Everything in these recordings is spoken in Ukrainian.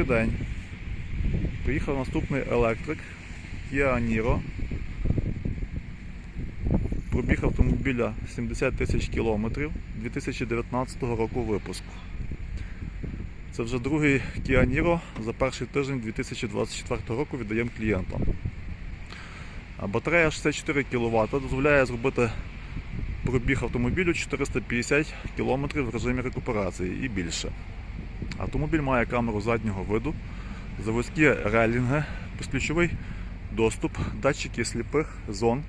Добрий день. Приїхав наступний електрик Kia Niro. Пробіг автомобіля 70 тисяч кілометрів 2019 року випуску. Це вже другий Kia Niro за перший тиждень 2024 року віддаємо клієнтам. Батарея 64 кВт дозволяє зробити пробіг автомобілю 450 км в режимі рекуперації і більше. Автомобіль має камеру заднього виду, заводські релінги, безключовий доступ, датчики сліпих зон,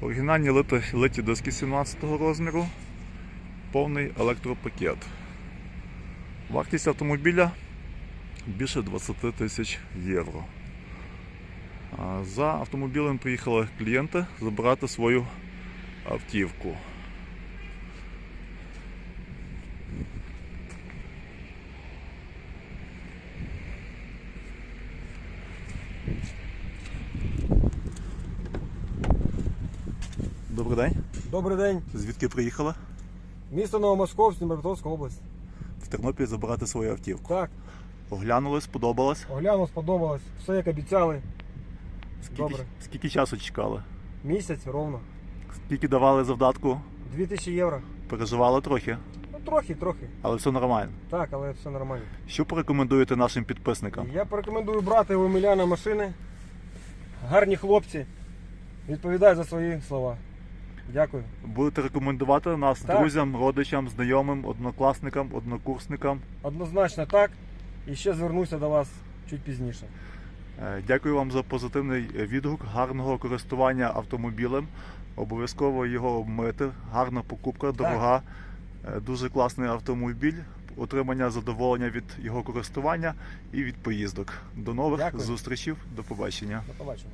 оригінальні литі, литі диски 17 розміру, повний електропакет. Вартість автомобіля більше 20 тисяч євро. За автомобілем приїхали клієнти забирати свою автівку. Добрий день. Добрий день. Звідки приїхали? Місто Новомосковськ, Дніпропетровська область. В Тернопіль забирати свою автівку. Так, Оглянули, сподобалось. оглянув, сподобалось. Все як обіцяли. Скільки, Добре. скільки часу чекали? Місяць ровно. Скільки давали завдатку? 2000 євро. Переживали трохи, трохи, трохи. але все нормально. Так, але все нормально. Що порекомендуєте нашим підписникам? Я порекомендую брати у Емельяна машини. Гарні хлопці. Відповідають за свої слова. Дякую. Будете рекомендувати нас Так. друзям, родичам, знайомим, однокласникам, однокурсникам. Однозначно так. І ще звернуся до вас чуть пізніше. Е, Дякую вам за позитивний відгук, гарного користування автомобілем. Обов'язково його обмити. Гарна покупка, дорога, Е, дуже класний автомобіль. Отримання задоволення від його користування і від поїздок. До нових Дякую. зустрічів. до побачення. До побачення.